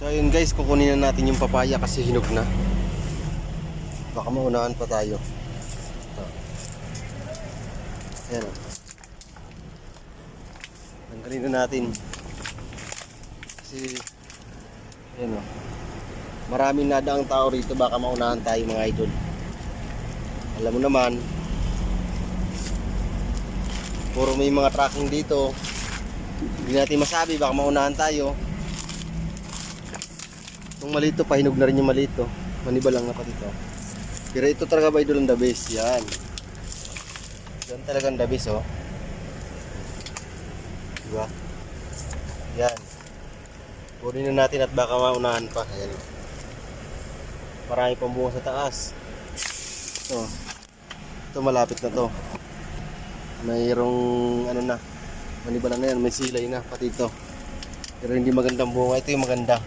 So ayun guys, kukunin na natin yung papaya kasi hinog na. Baka maunahan pa tayo. Ayan. Tanggalin na natin. Kasi, ayan o. Maraming nadaang tao rito, baka maunahan tayo mga idol. Alam mo naman, puro may mga tracking dito. Hindi natin masabi, baka maunahan tayo. Itong malito, pahinog na rin yung malito. Maniba lang na pa dito. Pero ito talaga ba idol ang the? Yan. Yan talagang the best, oh. Diba? Yan. Kunin na natin at baka maunahan pa. Ayan. Marami pang bunga sa taas. Ito. Ito malapit na to. Mayroong ano na. Manibala na yan. May silay na. Pati ito. Pero hindi magandang bunga. Ito yung maganda.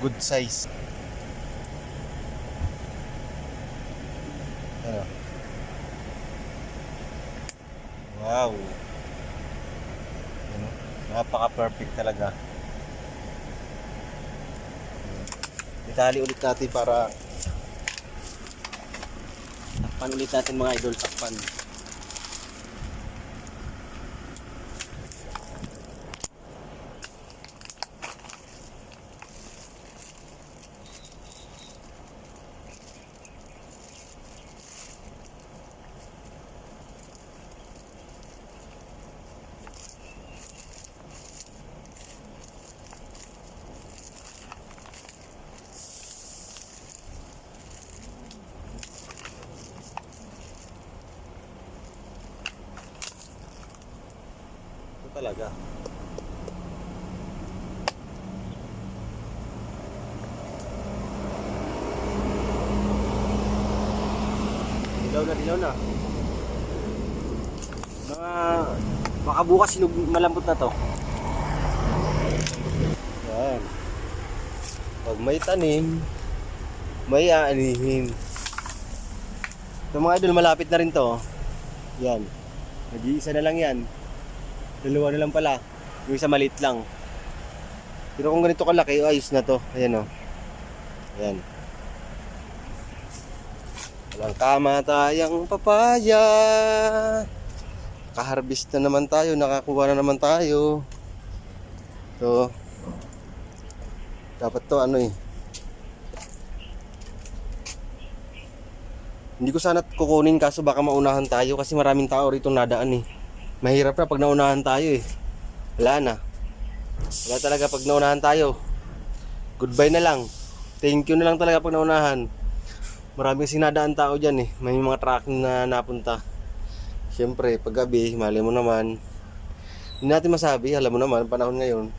Good size. Ano? Wow. Ano? Napaka-perfect talaga. Itali ulit natin para takpan ulit natin mga idol takpan. Talaga. Dilaw na, dilaw na. Mga baka bukas sinug malambot na to. Yan. Pag may tanim, may aanihin. Ito mga idol, malapit na rin to. Yan. Nag-iisa na lang yan. Dalawa na lang pala. Yung isa maliit lang. Pero kung ganito kalaki, ayos na to. Ayan o. Ayan. Walang kamatayang papaya. Kaharbist na naman tayo. Nakakuha na naman tayo. So, dapat to ano eh. Hindi ko sana kukunin kaso baka maunahan tayo kasi maraming tao rito nadaan eh. Mahirap na pag naunahan tayo eh. Wala na. Wala talaga pag naunahan tayo. Goodbye na lang. Thank you na lang talaga pag naunahan. Maraming sinadaan tao dyan eh. May mga tracking na napunta. Siyempre, pag gabi, mali mo naman. Hindi natin masabi, alam mo naman, panahon ngayon.